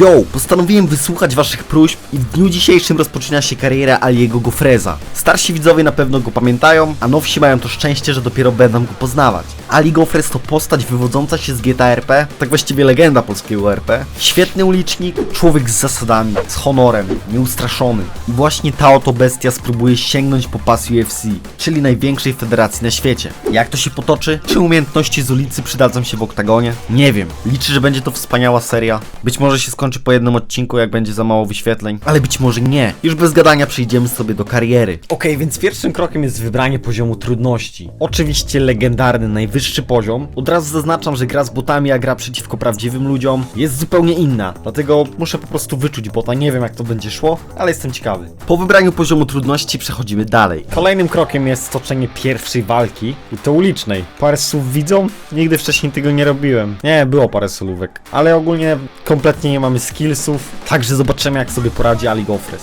Yo, postanowiłem wysłuchać waszych próśb i w dniu dzisiejszym rozpoczyna się kariera Aliego Gofreza. Starsi widzowie na pewno go pamiętają, a nowsi mają to szczęście, że dopiero będą go poznawać. Ali Gofrez to postać wywodząca się z GTA RP, tak właściwie legenda polskiego RP. Świetny ulicznik, człowiek z zasadami, z honorem, nieustraszony. I właśnie ta oto bestia spróbuje sięgnąć po pas UFC, czyli największej federacji na świecie. Jak to się potoczy? Czy umiejętności z ulicy przydadzą się w oktagonie? Nie wiem. Liczę, że będzie to wspaniała seria. Być może się skończy po jednym odcinku, jak będzie za mało wyświetleń, ale być może nie. Już bez gadania przejdziemy sobie do kariery. Okej, więc pierwszym krokiem jest wybranie poziomu trudności. Oczywiście legendarny, najwyższy poziom. Od razu zaznaczam, że gra z botami, a gra przeciwko prawdziwym ludziom jest zupełnie inna. Dlatego muszę po prostu wyczuć bota. Nie wiem, jak to będzie szło, ale jestem ciekawy. Po wybraniu poziomu trudności przechodzimy dalej. Kolejnym krokiem jest stoczenie pierwszej walki i to ulicznej. Parę słów widzą? Nigdy wcześniej tego nie robiłem. Nie, było parę solówek, ale ogólnie kompletnie nie mamy skillsów, także zobaczymy jak sobie poradzi Ali Gofres.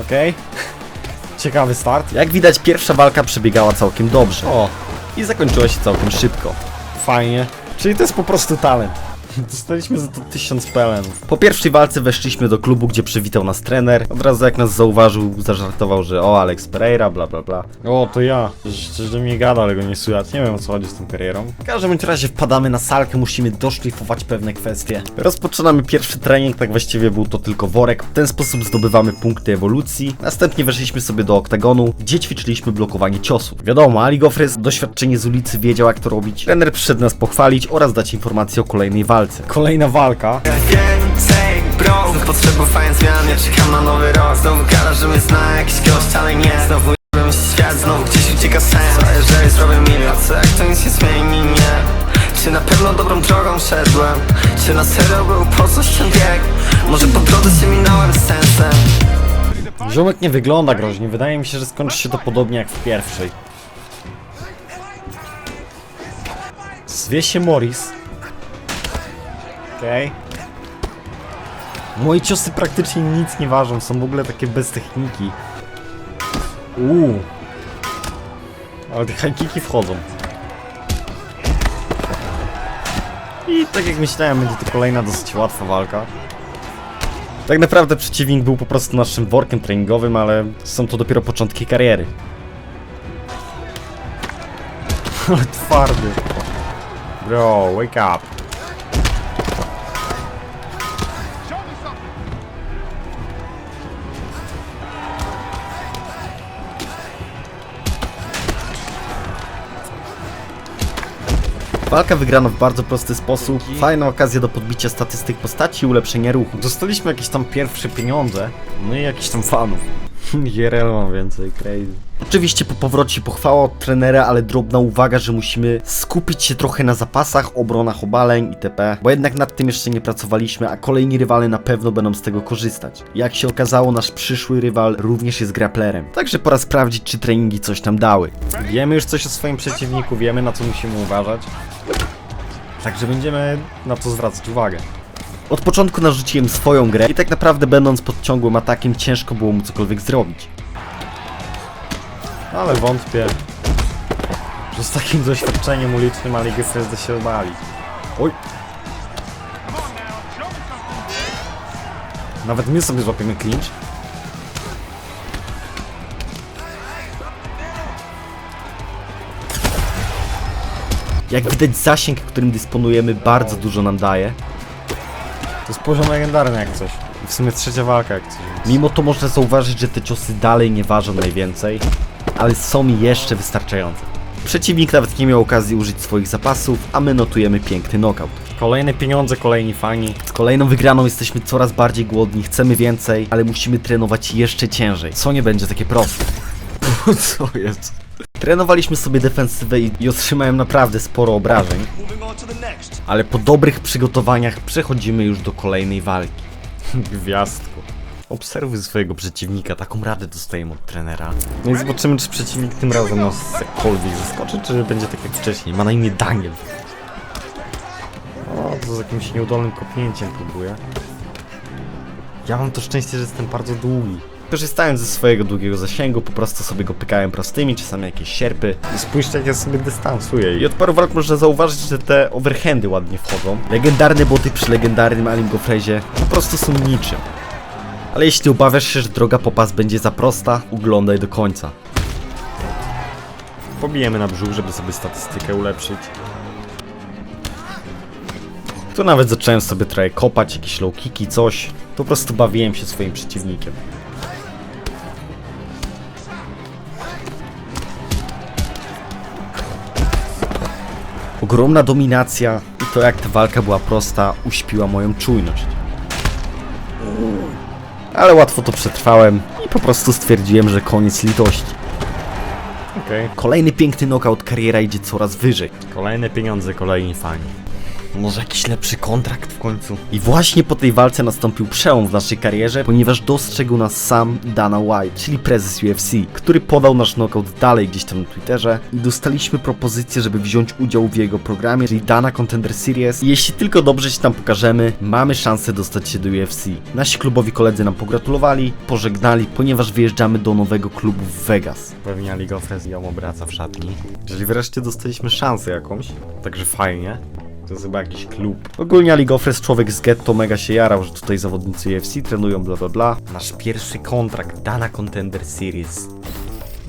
Okej. Ciekawy start. Jak widać pierwsza walka przebiegała całkiem dobrze. O, i zakończyła się całkiem szybko. Fajnie. Czyli to jest po prostu talent. Dostaliśmy za to 1000 pelenów. Po pierwszej walce weszliśmy do klubu, gdzie przywitał nas trener. Od razu jak nas zauważył, zażartował, że o, Alex Pereira, bla bla bla. O, to ja. Coś do mnie gada, ale go nie słychać. Nie wiem o co chodzi z tą karierą. W każdym bądź razie wpadamy na salkę, musimy doszlifować pewne kwestie. Rozpoczynamy pierwszy trening, tak właściwie był to tylko worek. W ten sposób zdobywamy punkty ewolucji. Następnie weszliśmy sobie do oktagonu, gdzie ćwiczyliśmy blokowanie ciosów. Wiadomo, Ali Gofrys, doświadczenie z ulicy, wiedział jak to robić. Trener przyszedł nas pochwalić oraz dać informację o kolejnej walce. Kolejna walka. Więcej potrzebowałem zmian, ja czekam na nowy rok Znowu gada, że mnie zna jakiś gość, ale nie Znowu jebem świat, znowu gdzieś ucieka sens jeżeli zrobię co jak to nic nie zmieni, nie Czy na pewno dobrą drogą szedłem? Czy na serio był po coś ten? Może po drodze się minąłem z sensem Ziomek nie wygląda groźnie, wydaje mi się, że skończy się to podobnie jak w pierwszej. Zwie się Morris. Okej. Moje ciosy praktycznie nic nie ważą, są w ogóle takie bez techniki. Uuu. Ale te high kicki wchodzą. I tak jak myślałem, będzie to kolejna dosyć łatwa walka. Tak naprawdę przeciwnik był po prostu naszym workiem treningowym, ale są to dopiero początki kariery. Ale twardy. Bro, wake up. Walka wygrana w bardzo prosty sposób. Fajna okazja do podbicia statystyk postaci i ulepszenia ruchu. Dostaliśmy jakieś tam pierwsze pieniądze, no i jakiś tam fanów. IRL mam więcej, crazy. Oczywiście po powrocie pochwała od trenera, ale drobna uwaga, że musimy skupić się trochę na zapasach, obronach obaleń itp. Bo jednak nad tym jeszcze nie pracowaliśmy, a kolejni rywale na pewno będą z tego korzystać. Jak się okazało, nasz przyszły rywal również jest grapplerem. Także pora sprawdzić, czy treningi coś tam dały. Wiemy już coś o swoim przeciwniku, wiemy na co musimy uważać. Także będziemy na to zwracać uwagę. Od początku narzuciłem swoją grę i tak naprawdę będąc pod ciągłym atakiem ciężko było mu cokolwiek zrobić. Ale wątpię, że z takim doświadczeniem ulicznym Ali Gesselda się obali. Oj! Nawet my sobie złapiemy clinch. Jak widać zasięg, którym dysponujemy bardzo dużo nam daje. To jest poziom legendarny jak coś. I w sumie trzecia walka jak coś. Mimo to można zauważyć, że te ciosy dalej nie ważą najwięcej, ale są jeszcze wystarczające. Przeciwnik nawet nie miał okazji użyć swoich zapasów, a my notujemy piękny knockout. Kolejne pieniądze, kolejni fani. Z kolejną wygraną jesteśmy coraz bardziej głodni, chcemy więcej, ale musimy trenować jeszcze ciężej, co nie będzie takie proste. co jest? Trenowaliśmy sobie defensywę i, i otrzymałem naprawdę sporo obrażeń. Ale po dobrych przygotowaniach przechodzimy już do kolejnej walki. Gwiazdko. Obserwuj swojego przeciwnika, taką radę dostajemy od trenera. No i zobaczymy, czy przeciwnik tym razem nas jakkolwiek zaskoczy, czy będzie tak jak wcześniej. Ma na imię Daniel. O, to z jakimś nieudolnym kopnięciem próbuje. Ja mam to szczęście, że jestem bardzo długi. Korzystając ze swojego długiego zasięgu, po prostu sobie go pykałem prostymi, czasami jakieś sierpy. I spójrzcie jak ja sobie dystansuję. I od paru walk można zauważyć, że te overhandy ładnie wchodzą. Legendarne boty przy legendarnym Alim Gofrezie po prostu są niczym. Ale jeśli obawiasz się, że droga po pas będzie za prosta, oglądaj do końca. Pobijemy na brzuch, żeby sobie statystykę ulepszyć. Tu nawet zacząłem sobie trochę kopać, jakieś low kicki, coś. Po prostu bawiłem się swoim przeciwnikiem. Ogromna dominacja i to jak ta walka była prosta uśpiła moją czujność. Ale łatwo to przetrwałem i po prostu stwierdziłem, że koniec litości. Okej. Kolejny piękny knockout, kariera idzie coraz wyżej. Kolejne pieniądze, kolejni fani. Może jakiś lepszy kontrakt w końcu? I właśnie po tej walce nastąpił przełom w naszej karierze, ponieważ dostrzegł nas sam Dana White, czyli prezes UFC, który podał nasz knockout dalej gdzieś tam na Twitterze i dostaliśmy propozycję, żeby wziąć udział w jego programie, czyli Dana Contender Series. I jeśli tylko dobrze się tam pokażemy, mamy szansę dostać się do UFC. Nasi klubowi koledzy nam pogratulowali, pożegnali, ponieważ wyjeżdżamy do nowego klubu w Vegas. Pewnie Ali Gofres ją obraca w szatni. Czyli wreszcie dostaliśmy szansę jakąś, także fajnie. To jest chyba jakiś klub. Ogólnie Ali Gofres, człowiek z getto, mega się jarał, że tutaj zawodnicy UFC trenują, bla bla bla. Nasz pierwszy kontrakt, Dana Contender Series.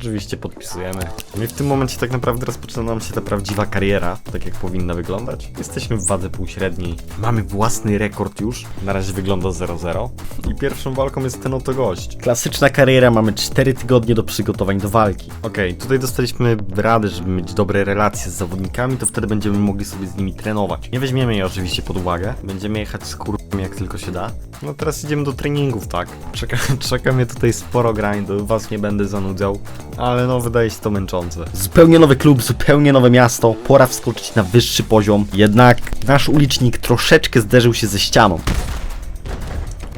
Oczywiście podpisujemy. No i w tym momencie tak naprawdę rozpoczyna nam się ta prawdziwa kariera, tak jak powinna wyglądać. Jesteśmy w wadze półśredniej. Mamy własny rekord już. Na razie wygląda 0-0. I pierwszą walką jest ten oto gość. Klasyczna kariera, mamy 4 tygodnie do przygotowań do walki. Okej, tutaj dostaliśmy radę, żeby mieć dobre relacje z zawodnikami, to wtedy będziemy mogli sobie z nimi trenować. Nie weźmiemy jej oczywiście pod uwagę, będziemy jechać z kurwami jak tylko się da. No teraz idziemy do treningów, tak. Czeka, czeka mnie tutaj sporo grindu, was nie będę zanudzał, ale no wydaje się to męczące. Zupełnie nowy klub, zupełnie nowe miasto, pora wskoczyć na wyższy poziom, jednak nasz ulicznik troszeczkę zderzył się ze ścianą.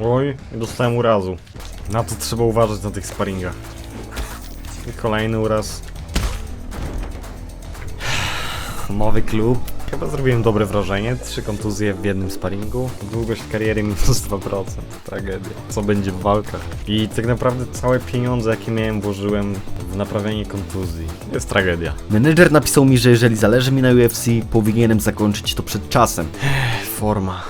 Oj, dostałem urazu. Na to trzeba uważać na tych sparingach. I kolejny uraz. Nowy klub. Chyba zrobiłem dobre wrażenie. Trzy kontuzje w jednym sparingu. Długość kariery minus 2%. Tragedia. Co będzie w walkach? I tak naprawdę całe pieniądze, jakie miałem, włożyłem w naprawianie kontuzji. Jest tragedia. Menedżer napisał mi, że jeżeli zależy mi na UFC, powinienem zakończyć to przed czasem, Forma.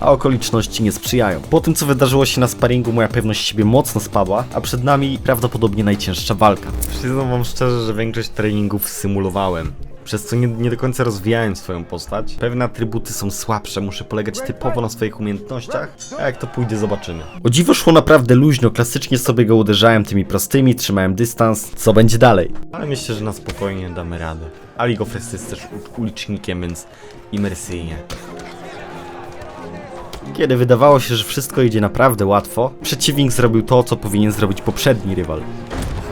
a okoliczności nie sprzyjają. Po tym, co wydarzyło się na sparingu, moja pewność siebie mocno spadła, a przed nami prawdopodobnie najcięższa walka. Przyznam wam szczerze, że większość treningów symulowałem. Przez co nie, nie do końca rozwijałem swoją postać. Pewne atrybuty są słabsze, muszę polegać typowo na swoich umiejętnościach, a jak to pójdzie zobaczymy. O dziwo szło naprawdę luźno, klasycznie sobie go uderzałem tymi prostymi, trzymałem dystans. Co będzie dalej? Ale myślę, że na spokojnie damy radę. A League of jest też ulicznikiem, więc imersyjnie. Kiedy wydawało się, że wszystko idzie naprawdę łatwo, przeciwnik zrobił to, co powinien zrobić poprzedni rywal.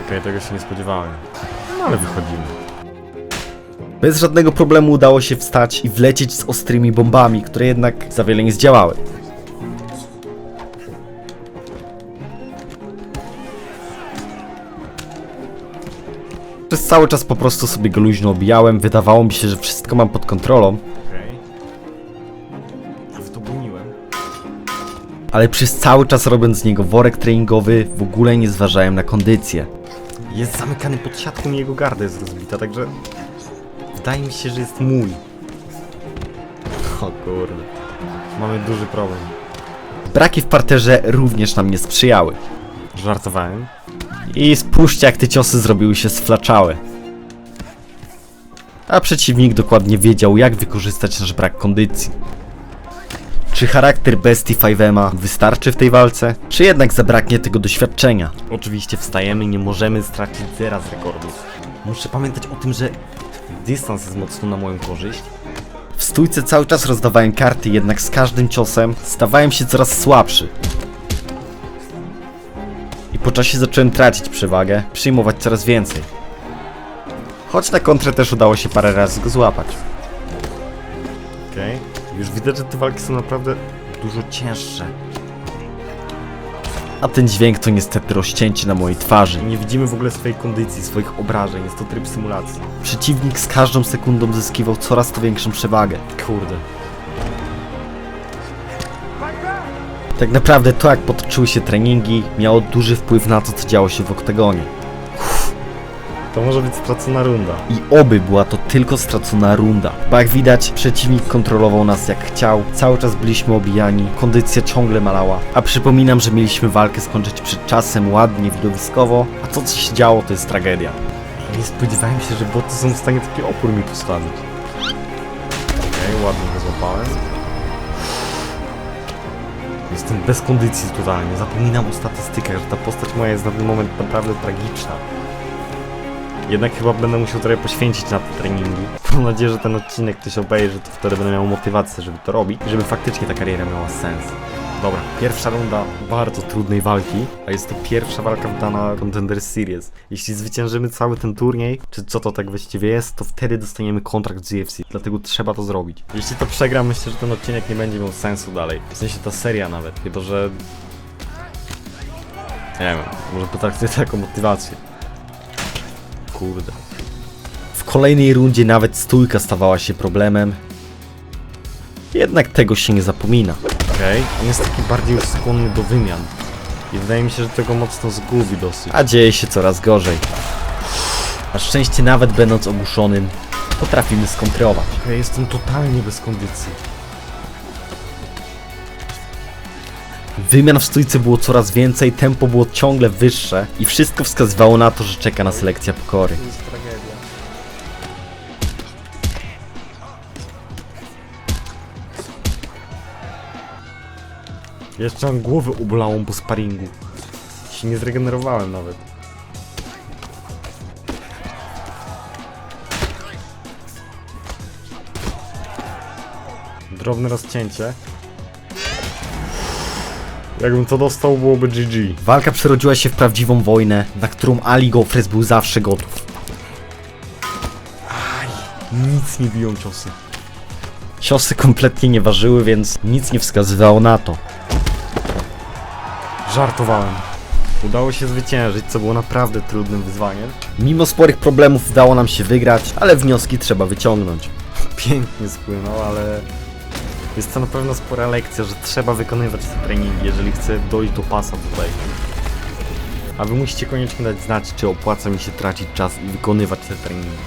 Okej, tego się nie spodziewałem. No ale wychodzimy. Bez żadnego problemu udało się wstać i wlecieć z ostrymi bombami, które jednak za wiele nie zdziałały. Przez cały czas po prostu sobie go luźno obijałem, wydawało mi się, że wszystko mam pod kontrolą, ale przez cały czas robiąc z niego worek treningowy, w ogóle nie zważałem na kondycję. Jest zamykany pod siatką i jego garda jest rozbita, także... Wydaje mi się, że jest mój. O kurde. Mamy duży problem. Braki w parterze również nam nie sprzyjały. Żartowałem. I spójrzcie jak te ciosy zrobiły się sflaczałe. A przeciwnik dokładnie wiedział jak wykorzystać nasz brak kondycji. Czy charakter bestii 5M'a wystarczy w tej walce? Czy jednak zabraknie tego doświadczenia? Oczywiście wstajemy, nie możemy stracić zera z rekordów. Muszę pamiętać o tym, że dystans jest mocno na moją korzyść. W stójce cały czas rozdawałem karty, jednak z każdym ciosem stawałem się coraz słabszy. I po czasie zacząłem tracić przewagę, przyjmować coraz więcej. Choć na kontrę też udało się parę razy go złapać. Okej. Już widać, że te walki są naprawdę dużo cięższe. A ten dźwięk to niestety rozcięcie na mojej twarzy. Nie widzimy w ogóle swojej kondycji, swoich obrażeń. Jest to tryb symulacji. Przeciwnik z każdą sekundą zyskiwał coraz to większą przewagę. Kurde. Tak naprawdę to jak potoczyły się treningi miało duży wpływ na to co działo się w oktagonie. To może być stracona runda. I oby była to tylko stracona runda. Bo jak widać, przeciwnik kontrolował nas jak chciał, cały czas byliśmy obijani, kondycja ciągle malała. A przypominam, że mieliśmy walkę skończyć przed czasem, ładnie, widowiskowo, a to co się działo to jest tragedia. Nie spodziewałem się, że boty są w stanie taki opór mi postawić. Okej, ładnie go złapałem. Jestem bez kondycji totalnie. Zapominam o statystykach, że ta postać moja jest na ten moment naprawdę tragiczna. Jednak chyba będę musiał trochę poświęcić na te treningi. Mam nadzieję, że ten odcinek ktoś obejrzy, to wtedy będę miał motywację, żeby to robić żeby faktycznie ta kariera miała sens. Dobra, pierwsza runda bardzo trudnej walki, a jest to pierwsza walka w dana Contender Series. Jeśli zwyciężymy cały ten turniej, czy co to tak właściwie jest, to wtedy dostaniemy kontrakt z UFC, dlatego trzeba to zrobić. Jeśli to przegram, myślę, że ten odcinek nie będzie miał sensu dalej. W sensie ta seria nawet, chyba że... Nie wiem, może potraktuję to jako motywację. Kurde. W kolejnej rundzie nawet stójka stawała się problemem. Jednak tego się nie zapomina. Okej, on jest taki bardziej już skłonny do wymian. I wydaje mi się, że tego mocno zgubi dosyć. A dzieje się coraz gorzej. Na szczęście nawet będąc ogłuszonym, potrafimy skontrować. Okej, jestem totalnie bez kondycji. Wymian w stójce było coraz więcej, tempo było ciągle wyższe i wszystko wskazywało na to, że czeka nas lekcja pokory. To jest tragedia. Jeszcze mam głowę ubolałą po sparingu. Się nie zregenerowałem nawet. Drobne rozcięcie. Jakbym to dostał, byłoby GG. Walka przerodziła się w prawdziwą wojnę, na którą Ali Gofres był zawsze gotów. Nic nie biją ciosy. Ciosy kompletnie nie ważyły, więc nic nie wskazywało na to. Żartowałem. Udało się zwyciężyć, co było naprawdę trudnym wyzwaniem. Mimo sporych problemów udało nam się wygrać, ale wnioski trzeba wyciągnąć. Pięknie spłynął, ale jest to na pewno spora lekcja, że trzeba wykonywać te treningi, jeżeli chcę dojść do pasa tutaj. A wy musicie koniecznie dać znać, czy opłaca mi się tracić czas i wykonywać te treningi.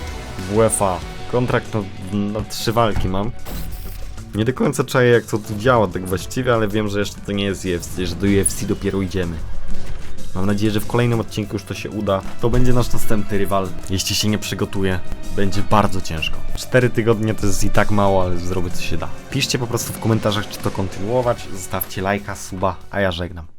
WFA. Kontrakt na, na trzy walki mam. Nie do końca czaję jak to tu działa tak właściwie, ale wiem, że jeszcze to nie jest UFC, że do UFC dopiero idziemy. Mam nadzieję, że w kolejnym odcinku już to się uda. To będzie nasz następny rywal. Jeśli się nie przygotuje, będzie bardzo ciężko. Cztery tygodnie to jest i tak mało, ale zrobię co się da. Piszcie po prostu w komentarzach, czy to kontynuować. Zostawcie lajka, suba, a ja żegnam.